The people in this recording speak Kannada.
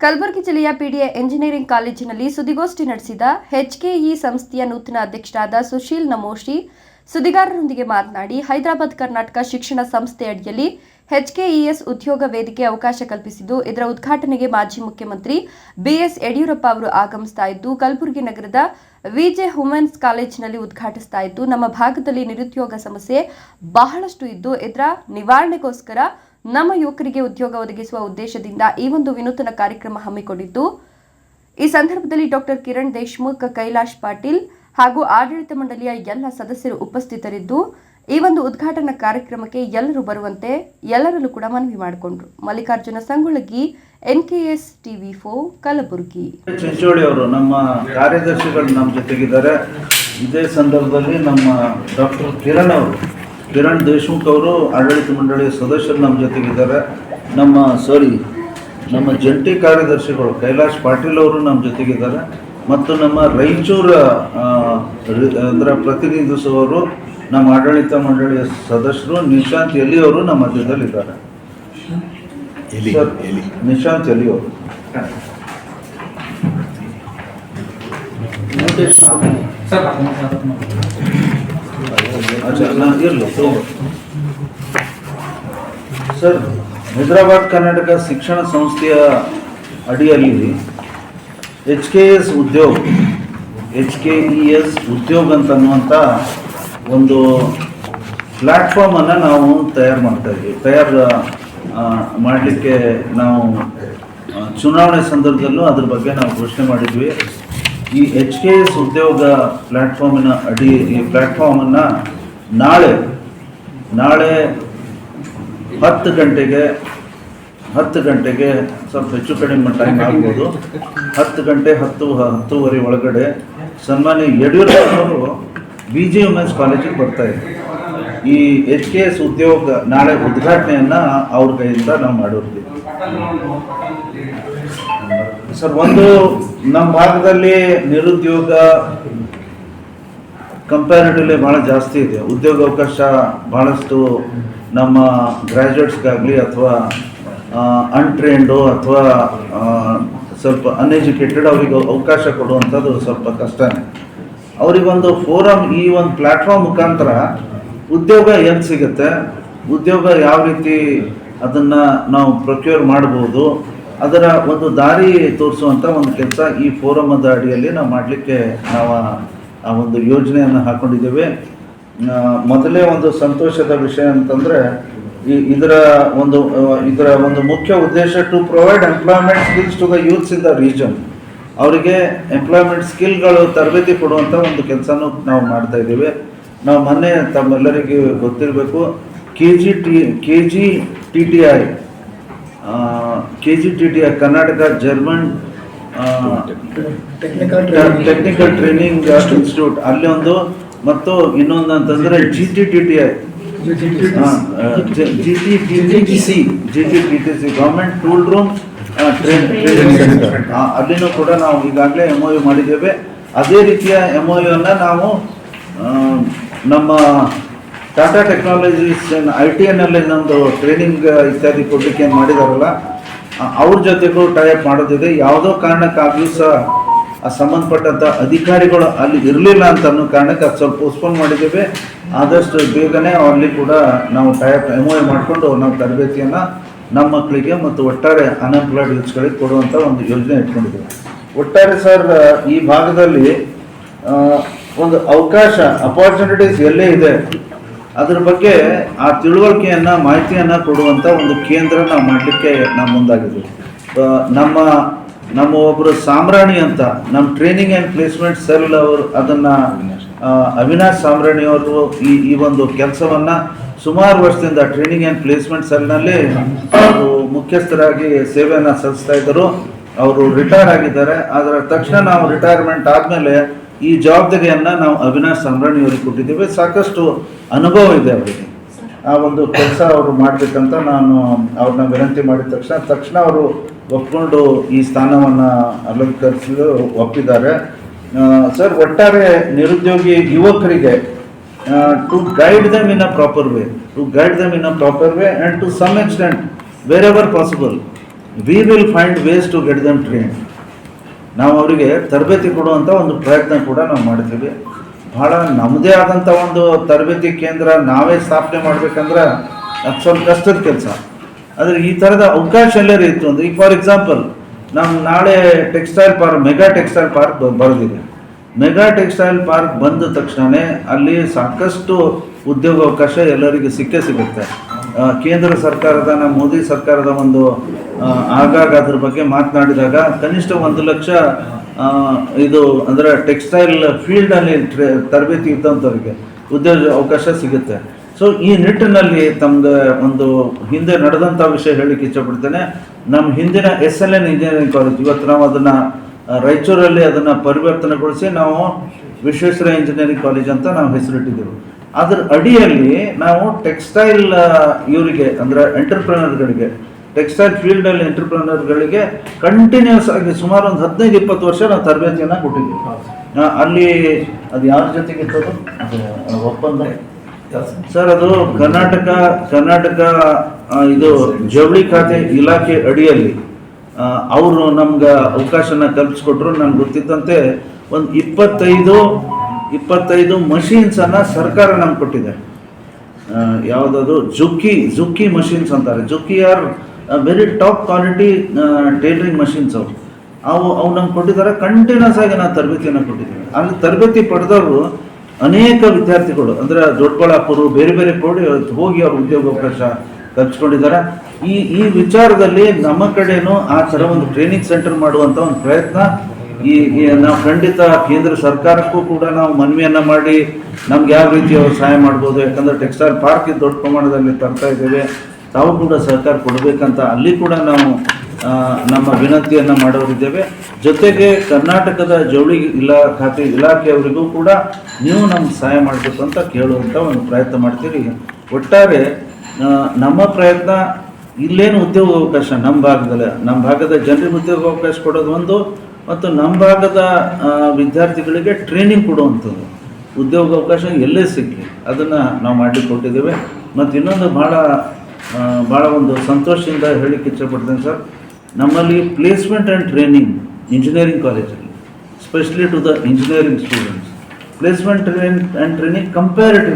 ಕಲಬುರಗಿ ಜಿಲ್ಲೆಯ ಪಿಡಿಎ ಎಂಜಿನಿಯರಿಂಗ್ ಕಾಲೇಜಿನಲ್ಲಿ ಸುದ್ದಿಗೋಷ್ಠಿ ನಡೆಸಿದ ಎಚ್ಕೆಇ ಸಂಸ್ಥೆಯ ನೂತನ ಅಧ್ಯಕ್ಷರಾದ ಸುಶೀಲ್ ನಮೋಶಿ ಸುದ್ದಿಗಾರರೊಂದಿಗೆ ಮಾತನಾಡಿ, ಹೈದರಾಬಾದ್ ಕರ್ನಾಟಕ ಶಿಕ್ಷಣ ಸಂಸ್ಥೆ ಅಡಿಯಲ್ಲಿ ಎಚ್ಕೆಇಎಸ್ ಉದ್ಯೋಗ ವೇದಿಕೆ ಅವಕಾಶ ಕಲ್ಪಿಸಿದ್ದು, ಇದರ ಉದ್ಘಾಟನೆಗೆ ಮಾಜಿ ಮುಖ್ಯಮಂತ್ರಿ ಬಿಎಸ್ ಯಡಿಯೂರಪ್ಪ ಅವರು ಆಗಮಿಸ್ತಾ ಇದ್ದು, ಕಲಬುರಗಿ ನಗರದ ವಿಜೆ ವುಮೆನ್ಸ್ ಕಾಲೇಜಿನಲ್ಲಿ ಉದ್ಘಾಟಿಸ್ತಾ ಇದ್ದು, ನಮ್ಮ ಭಾಗದಲ್ಲಿ ನಿರುದ್ಯೋಗ ಸಮಸ್ಯೆ ಬಹಳಷ್ಟು ಇದ್ದು, ಇದರ ನಿವಾರಣೆಗೋಸ್ಕರ ನಮ್ಮ ಯುವಕರಿಗೆ ಉದ್ಯೋಗ ಒದಗಿಸುವ ಉದ್ದೇಶದಿಂದ ಈ ಒಂದು ವಿನೂತನ ಕಾರ್ಯಕ್ರಮ ಹಮ್ಮಿಕೊಂಡಿದ್ದು, ಈ ಸಂದರ್ಭದಲ್ಲಿ ಡಾಕ್ಟರ್ ಕಿರಣ್ ದೇಶ್ಮುಖ್, ಕೈಲಾಶ್ ಪಾಟೀಲ್ ಹಾಗೂ ಆಡಳಿತ ಮಂಡಳಿಯ ಎಲ್ಲ ಸದಸ್ಯರು ಉಪಸ್ಥಿತರಿದ್ದು, ಈ ಒಂದು ಉದ್ಘಾಟನಾ ಕಾರ್ಯಕ್ರಮಕ್ಕೆ ಎಲ್ಲರೂ ಬರುವಂತೆ ಎಲ್ಲರಲ್ಲೂ ಕೂಡ ಮನವಿ ಮಾಡಿಕೊಂಡ್ರು. Mallikarjuna Sangulagi NKS TV for Kalaburagi. Chincholi ಅವರು, ನಮ್ಮ ಕಾರ್ಯದರ್ಶಿಗಳು ನಮ್ಮ ಜೊತೆಗಿದ್ದಾರೆ. ಇದೇ ಸಂದರ್ಭದಲ್ಲಿ ನಮ್ಮ ಡಾಕ್ಟರ್ ಕಿರಣ್ ಅವರು ಕಿರಣ್ ದೇಶಮುಖ್ ಅವರು ಆಡಳಿತ ಮಂಡಳಿಯ ಸದಸ್ಯರು ನಮ್ಮ ಜೊತೆಗಿದ್ದಾರೆ. ನಮ್ಮ ಸಾರಿ ನಮ್ಮ ಜಂಟಿ ಕಾರ್ಯದರ್ಶಿಗಳು ಕೈಲಾಶ್ ಪಾಟೀಲ್ ಅವರು ನಮ್ಮ ಜೊತೆಗಿದ್ದಾರೆ. ಮತ್ತು ನಮ್ಮ ರಾಯಚೂರು ಅಂದ್ರೆ ಪ್ರತಿನಿಧಿಸುವವರು ನಮ್ಮ ಆಡಳಿತ ಮಂಡಳಿಯ ಸದಸ್ಯರು ನಿಶಾಂತ್ ಎಲಿ ಅವರು ನಮ್ಮ ಮಧ್ಯದಲ್ಲಿದ್ದಾರೆ. ನಿಶಾಂತ್ ಎಲಿ ಅವರು. ಸರ್ ಸರ್, ಹೈದರಾಬಾದ್ ಕರ್ನಾಟಕ ಶಿಕ್ಷಣ ಸಂಸ್ಥೆಯ ಅಡಿಯಲ್ಲಿ H K S Udyog, H K E S Udyog ಅಂತ ಅನ್ನುವಂಥ ಒಂದು ಪ್ಲ್ಯಾಟ್ಫಾರ್ಮನ್ನು ನಾವು ತಯಾರು ಮಾಡ್ತಾ ಇದ್ದೀವಿ ತಯಾರು ಮಾಡಲಿಕ್ಕೆ ನಾವು ಚುನಾವಣೆ ಸಂದರ್ಭದಲ್ಲೂ ಅದ್ರ ಬಗ್ಗೆ ನಾವು ಘೋಷಣೆ ಮಾಡಿದ್ವಿ. ಈ ಎಚ್ ಕೆ ಎಸ್ ಉದ್ಯೋಗ ಪ್ಲ್ಯಾಟ್ಫಾರ್ಮಿನ ಅಡಿ, ಈ ಪ್ಲ್ಯಾಟ್ಫಾರ್ಮನ್ನು ನಾಳೆ ನಾಳೆ ಹತ್ತು ಗಂಟೆಗೆ ಹತ್ತು ಗಂಟೆಗೆ ಸ್ವಲ್ಪ ಹೆಚ್ಚು ಕಡಿಮೆ ಟೈಮ್ ಆಗ್ಬೋದು. ಹತ್ತು ಗಂಟೆ ಹತ್ತು, ಹತ್ತೂವರೆ ಒಳಗಡೆ ಸನ್ಮಾನ್ಯ ಯಡಿಯೂರಪ್ಪನವರು ಬಿ ಜಿ ಎಂ ಎಸ್ ಕಾಲೇಜಿಗೆ ಬರ್ತಾ ಇದ್ದರು ಈ ಎಚ್ ಕೆ ಎಸ್ ಉದ್ಯೋಗ ನಾಳೆ ಉದ್ಘಾಟನೆಯನ್ನು ಅವ್ರ ಕೈಯಿಂದ ನಾವು ಮಾಡಿರ್ತೀವಿ. ಸರ್, ಒಂದು ನಮ್ಮ ಭಾಗದಲ್ಲಿ ನಿರುದ್ಯೋಗ ಕಂಪ್ಯಾರಿಟಿವ್ಲಿ ಭಾಳ ಜಾಸ್ತಿ ಇದೆ. ಉದ್ಯೋಗ ಅವಕಾಶ ಭಾಳಷ್ಟು ನಮ್ಮ ಗ್ರ್ಯಾಜುಯೇಟ್ಸ್ಗಾಗಲಿ ಅಥವಾ ಅನ್ಟ್ರೈನ್ಡು ಅಥವಾ ಸ್ವಲ್ಪ ಅನ್ಎಜುಕೇಟೆಡ್ ಅವರಿಗೆ ಅವಕಾಶ ಕೊಡುವಂಥದ್ದು ಸ್ವಲ್ಪ ಕಷ್ಟನೇ. ಅವರಿಗೊಂದು ಫೋರಮ್ ಈ ಒಂದು ಪ್ಲ್ಯಾಟ್ಫಾರ್ಮ್ ಮುಖಾಂತರ ಉದ್ಯೋಗ ಎಲ್ಲಿ ಸಿಗುತ್ತೆ, ಉದ್ಯೋಗ ಯಾವ ರೀತಿ ಅದನ್ನು ನಾವು ಪ್ರೊಕ್ಯೂರ್ ಮಾಡ್ಬೋದು ಅದರ ಒಂದು ದಾರಿ ತೋರಿಸುವಂಥ ಒಂದು ಕೆಲಸ ಈ ಫೋರಮದ ಅಡಿಯಲ್ಲಿ ನಾವು ಮಾಡಲಿಕ್ಕೆ ನಾವು ಆ- ಒಂದು ಯೋಜನೆಯನ್ನು ಹಾಕೊಂಡಿದ್ದೇವೆ. ಮೊದಲೇ ಒಂದು ಸಂತೋಷದ ವಿಷಯ ಅಂತಂದರೆ, ಈ ಇದರ ಒಂದು ಇದರ ಒಂದು ಮುಖ್ಯ ಉದ್ದೇಶ to provide employment skills to the youths in the region ಅವರಿಗೆ ಎಂಪ್ಲಾಯ್ಮೆಂಟ್ ಸ್ಕಿಲ್ಗಳು ತರಬೇತಿ ಕೊಡುವಂಥ ಒಂದು ಕೆಲಸನೂ ನಾವು ಮಾಡ್ತಾ ಇದ್ದೇವೆ. ನಾವು ಮೊನ್ನೆ ತಮ್ಮೆಲ್ಲರಿಗೂ ಗೊತ್ತಿರಬೇಕು K G T K G T T I K G T T Karnataka German technical training institute ಅಲ್ಲಿ ಒಂದು ಮತ್ತು ಇನ್ನೊಂದು ಅಂತಂದ್ರೆ G T T T I G T T T C G T T T C government tool room ಅಲ್ಲಿನೂ ಕೂಡ ನಾವು ಈಗಾಗಲೇ ಎಂ ಒ ಯು ಮಾಡಿದ್ದೇವೆ. ಅದೇ ರೀತಿಯ ಎಂ ಒ ಯುನ ನಾವು ನಮ್ಮ ಟಾಟಾ ಟೆಕ್ನಾಲಜೀಸ್ ಐ ಟಿ ಎನ್ನಲ್ಲಿ ನಮ್ಮದು ಟ್ರೈನಿಂಗ್ ಇತ್ಯಾದಿ ಕೊಡಲಿಕ್ಕೆ ಏನು ಮಾಡಿದಾರಲ್ಲ. ಅವ್ರ ಜೊತೆಗೂ ಟೈಪ್ ಮಾಡೋದಿದೆ. ಯಾವುದೋ ಕಾರಣಕ್ಕಾಗಲೂ ಸಹ ಆ ಸಂಬಂಧಪಟ್ಟಂಥ ಅಧಿಕಾರಿಗಳು ಅಲ್ಲಿ ಇರಲಿಲ್ಲ ಅಂತ ಅನ್ನೋ ಕಾರಣಕ್ಕೆ ಅದು ಸ್ವಲ್ಪ ಪೋಸ್ಟ್ಪೋನ್ ಮಾಡಿದ್ದೇವೆ. ಆದಷ್ಟು ಬೇಗನೆ ಅಲ್ಲಿ ಕೂಡ ನಾವು ಟೈಪ್ ಎಂ ಒ ಮಾಡಿಕೊಂಡು ನಾವು ತರಬೇತಿಯನ್ನು ನಮ್ಮ ಮಕ್ಕಳಿಗೆ ಮತ್ತು ಒಟ್ಟಾರೆ ಅನ್ಎಂಪ್ಲಾಯ್ಡ್ ಯೂತ್ಸ್ಗಳಿಗೆ ಕೊಡುವಂಥ ಒಂದು ಯೋಜನೆ ಇಟ್ಕೊಂಡಿದ್ದೇವೆ. ಒಟ್ಟಾರೆ ಸರ್, ಈ ಭಾಗದಲ್ಲಿ ಒಂದು ಅವಕಾಶ ಅಪಾರ್ಚುನಿಟೀಸ್ ಎಲ್ಲೇ ಇದೆ ಅದ್ರ ಬಗ್ಗೆ ಆ ತಿಳುವಳಿಕೆಯನ್ನ, ಮಾಹಿತಿಯನ್ನ ಕೊಡುವಂತ ಒಂದು ಕೇಂದ್ರ ನಾವು ಮಾಡಲಿಕ್ಕೆ ನಾವು ಮುಂದಾಗಿದ್ದೀವಿ. ನಮ್ಮ ನಮ್ಮ ಒಬ್ಬರು ಸಾಮ್ರಾಣಿ ಅಂತ ನಮ್ಮ ಟ್ರೈನಿಂಗ್ ಆ್ಯಂಡ್ ಪ್ಲೇಸ್ಮೆಂಟ್ ಸೆಲ್ ಅವರು ಅದನ್ನ ಅವಿನಾಶ್ ಸಾಮ್ರಾಣಿ ಅವರು ಈ ಈ ಒಂದು ಕೆಲಸವನ್ನ ಸುಮಾರು ವರ್ಷದಿಂದ ಟ್ರೈನಿಂಗ್ ಆ್ಯಂಡ್ ಪ್ಲೇಸ್ಮೆಂಟ್ ಸೆಲ್ನಲ್ಲಿ ಅವರು ಮುಖ್ಯಸ್ಥರಾಗಿ ಸೇವೆಯನ್ನು ಸಲ್ಲಿಸ್ತಾ ಇದ್ದರು. ಅವರು ರಿಟೈರ್ ಆಗಿದ್ದಾರೆ. ಅದರ ತಕ್ಷಣ ನಾವು ರಿಟೈರ್ಮೆಂಟ್ ಆದಮೇಲೆ ಈ ಜವಾಬ್ದಾರಿಯನ್ನ ನಾವು ಅವಿನಾಶ್ ಸಂಭ್ರಾಣಿ ಅವರಿಗೆ ಕೊಟ್ಟಿದ್ದೇವೆ. ಸಾಕಷ್ಟು ಅನುಭವ ಇದೆ ಅವರಿಗೆ. ಆ ಒಂದು ಕೆಲಸ ಅವರು ಮಾಡಬೇಕಂತ ನಾನು ಅವ್ರನ್ನ ವಿನಂತಿ ಮಾಡಿದ ತಕ್ಷಣ ತಕ್ಷಣ ಅವರು ಒಪ್ಕೊಂಡು ಈ ಸ್ಥಾನವನ್ನು ಅಲಂಕರಿಸಲು ಒಪ್ಪಿದ್ದಾರೆ. ಸರ್, ಒಟ್ಟಾರೆ ನಿರುದ್ಯೋಗಿ ಯುವಕರಿಗೆ to guide them in a proper way to guide them in a proper way and to some extent wherever possible we will find ways to get them train ನಾವು ಅವರಿಗೆ ತರಬೇತಿ ಕೊಡುವಂಥ ಒಂದು ಪ್ರಯತ್ನ ಕೂಡ ನಾವು ಮಾಡ್ತೀವಿ. ಭಾಳ ನಮ್ಮದೇ ಆದಂಥ ಒಂದು ತರಬೇತಿ ಕೇಂದ್ರ ನಾವೇ ಸ್ಥಾಪನೆ ಮಾಡಬೇಕಂದ್ರೆ ಅದು ಸ್ವಲ್ಪ ಕಷ್ಟದ ಕೆಲಸ. ಆದರೆ ಈ ಥರದ ಅವಕಾಶ ಎಲ್ಲರೂ ಇತ್ತು ಅಂದರೆ, ಈಗ ಫಾರ್ ಎಕ್ಸಾಂಪಲ್ ನಮ್ಮ ನಾಳೆ textile park mega textile park ಬರೆದಿದೆ. ಮೆಗಾ ಟೆಕ್ಸ್ಟೈಲ್ ಪಾರ್ಕ್ ಬಂದ ತಕ್ಷಣವೇ ಅಲ್ಲಿ ಸಾಕಷ್ಟು ಉದ್ಯೋಗಾವಕಾಶ ಎಲ್ಲರಿಗೂ ಸಿಕ್ಕೇ ಸಿಗುತ್ತೆ. ಕೇಂದ್ರ ಸರ್ಕಾರದ, ನಮ್ಮ ಮೋದಿ ಸರ್ಕಾರದ ಒಂದು ಆಗಾಗ ಅದ್ರ ಬಗ್ಗೆ ಮಾತನಾಡಿದಾಗ ಕನಿಷ್ಠ ಒಂದು ಲಕ್ಷ ಇದು ಅಂದರೆ ಟೆಕ್ಸ್ಟೈಲ್ ಫೀಲ್ಡಲ್ಲಿ ತರಬೇತಿ ಇದ್ದಂಥವ್ರಿಗೆ ಉದ್ಯೋಗ ಅವಕಾಶ ಸಿಗುತ್ತೆ. ಸೊ ಈ ನಿಟ್ಟಿನಲ್ಲಿ ತಮ್ಗೆ ಒಂದು ಹಿಂದೆ ನಡೆದಂಥ ವಿಷಯ ಹೇಳಲಿಕ್ಕೆ ಇಷ್ಟಪಡ್ತೇನೆ ನಮ್ಮ ಹಿಂದಿನ S L N engineering college, ಇವತ್ತು ನಾವು ಅದನ್ನು ರಾಯಚೂರಲ್ಲಿ ಅದನ್ನು ಪರಿವರ್ತನೆಗೊಳಿಸಿ ನಾವು ವಿಶ್ವೇಶ್ವರ ಇಂಜಿನಿಯರಿಂಗ್ ಕಾಲೇಜ್ ಅಂತ ನಾವು ಹೆಸರಿಟ್ಟಿದ್ದೆವು. ಅದರ ಅಡಿಯಲ್ಲಿ ನಾವು ಟೆಕ್ಸ್ಟೈಲ್ ಇವರಿಗೆ ಅಂದರೆ ಎಂಟರ್ಪ್ರಿನರ್ಗಳಿಗೆ ಟೆಕ್ಸ್ಟೈಲ್ ಫೀಲ್ಡಲ್ಲಿ ಎಂಟರ್ಪ್ರಿನರ್ಗಳಿಗೆ ಕಂಟಿನ್ಯೂಸ್ ಆಗಿ ಸುಮಾರು ಒಂದು ಹದಿನೈದು ಇಪ್ಪತ್ತು ವರ್ಷ ನಾವು ತರಬೇತಿಯನ್ನು ಕೊಟ್ಟಿದ್ದೀವಿ. ಅಲ್ಲಿ ಅದು ಯಾರ ಜೊತೆಗೆ ಇತ್ತು ಅದು ಒಪ್ಪಂದ. ಸರ್ ಅದು ಕರ್ನಾಟಕ ಕರ್ನಾಟಕ ಇದು ಜವಳಿ ಖಾತೆ ಇಲಾಖೆ ಅಡಿಯಲ್ಲಿ ಅವರು ನಮ್ಗೆ ಅವಕಾಶನ ಕಲ್ಪಿಸ್ಕೊಟ್ರು. ನನ್ಗೆ ಗೊತ್ತಿದ್ದಂತೆ ಒಂದು ಇಪ್ಪತ್ತೈದು ಇಪ್ಪತ್ತೈದು ಮಷೀನ್ಸನ್ನು ಸರ್ಕಾರ ನಮ್ಗೆ ಕೊಟ್ಟಿದೆ. ಯಾವುದಾದ್ರು ಯಾವುದದು? ಜುಕ್ಕಿ ಜುಕ್ಕಿ ಮಷೀನ್ಸ್ ಅಂತಾರೆ. Juki are very top quality tailoring machines ಅವು ಅವು ಅವು ನಮ್ಗೆ ಕೊಟ್ಟಿದ್ದಾರೆ ಕಂಟಿನ್ಯೂಸ್ ಆಗಿ ನಾವು ತರಬೇತಿಯನ್ನು ಕೊಟ್ಟಿದ್ದೀವಿ ಅಲ್ಲಿ ತರಬೇತಿ ಪಡೆದವರು ಅನೇಕ ವಿದ್ಯಾರ್ಥಿಗಳು, ಅಂದರೆ ದೊಡ್ಡಬಳ್ಳಾಪುರ, ಬೇರೆ ಬೇರೆ ಕೋಡಿ, ಹೋಗಿ ಅವ್ರ ಉದ್ಯೋಗಾವಕಾಶ ಕಲ್ಪಿಸ್ಕೊಂಡಿದ್ದಾರೆ ಈ ಈ ವಿಚಾರದಲ್ಲಿ ನಮ್ಮ ಕಡೆಯೂ ಆ ಥರ ಒಂದು ಟ್ರೈನಿಂಗ್ ಸೆಂಟರ್ ಮಾಡುವಂಥ ಒಂದು ಪ್ರಯತ್ನ ಈ ನಾವು ಖಂಡಿತ ಕೇಂದ್ರ ಸರ್ಕಾರಕ್ಕೂ ಕೂಡ ನಾವು ಮನವಿಯನ್ನು ಮಾಡಿ, ನಮ್ಗೆ ಯಾವ ರೀತಿ ಅವರು ಸಹಾಯ ಮಾಡ್ಬೋದು, ಯಾಕಂದರೆ ಟೆಕ್ಸ್ಟೈಲ್ ಪಾರ್ಕ್ ದೊಡ್ಡ ಪ್ರಮಾಣದಲ್ಲಿ ತರ್ತಾ ಇದ್ದೇವೆ. ತಾವು ಕೂಡ ಸಹಕಾರ ಕೊಡಬೇಕಂತ ಅಲ್ಲಿ ಕೂಡ ನಾವು ನಮ್ಮ ವಿನಂತಿಯನ್ನು ಮಾಡೋರಿದ್ದೇವೆ. ಜೊತೆಗೆ ಕರ್ನಾಟಕದ ಜವಳಿ ಇಲಾ, ಖಾತೆ ಇಲಾಖೆಯವರಿಗೂ ಕೂಡ ನೀವು ನಮ್ಗೆ ಸಹಾಯ ಮಾಡಬೇಕು ಅಂತ ಕೇಳುವಂಥ ಒಂದು ಪ್ರಯತ್ನ ಮಾಡ್ತೀರಿ. ಒಟ್ಟಾರೆ ನಮ್ಮ ಪ್ರಯತ್ನ ಇಲ್ಲೇನು ಉದ್ಯೋಗ ಅವಕಾಶ ನಮ್ಮ ಭಾಗದಲ್ಲೇ. ನಮ್ಮ ಭಾಗದ ಜನರಿಗೆ ಉದ್ಯೋಗ ಅವಕಾಶ ಕೊಡೋದು ಒಂದು, ಮತ್ತು ನಮ್ಮ ಭಾಗದ ವಿದ್ಯಾರ್ಥಿಗಳಿಗೆ ಟ್ರೈನಿಂಗ್ ಕೊಡುವಂಥದ್ದು. ಉದ್ಯೋಗ ಅವಕಾಶ ಎಲ್ಲೇ ಸಿಗಲಿ, ಅದನ್ನು ನಾವು ಮಾಡಿ ಕೊಟ್ಟಿದ್ದೇವೆ. ಮತ್ತು ಇನ್ನೊಂದು ಭಾಳ ಭಾಳ ಒಂದು ಸಂತೋಷದಿಂದ ಹೇಳಿಕ್ಕೆ ಇಷ್ಟಪಡ್ತೇನೆ ಸರ್. ನಮ್ಮಲ್ಲಿ ಪ್ಲೇಸ್ಮೆಂಟ್ ಆ್ಯಂಡ್ ಟ್ರೈನಿಂಗ್ ಇಂಜಿನಿಯರಿಂಗ್ ಕಾಲೇಜಲ್ಲಿ specially to the engineering students placement training and training comparative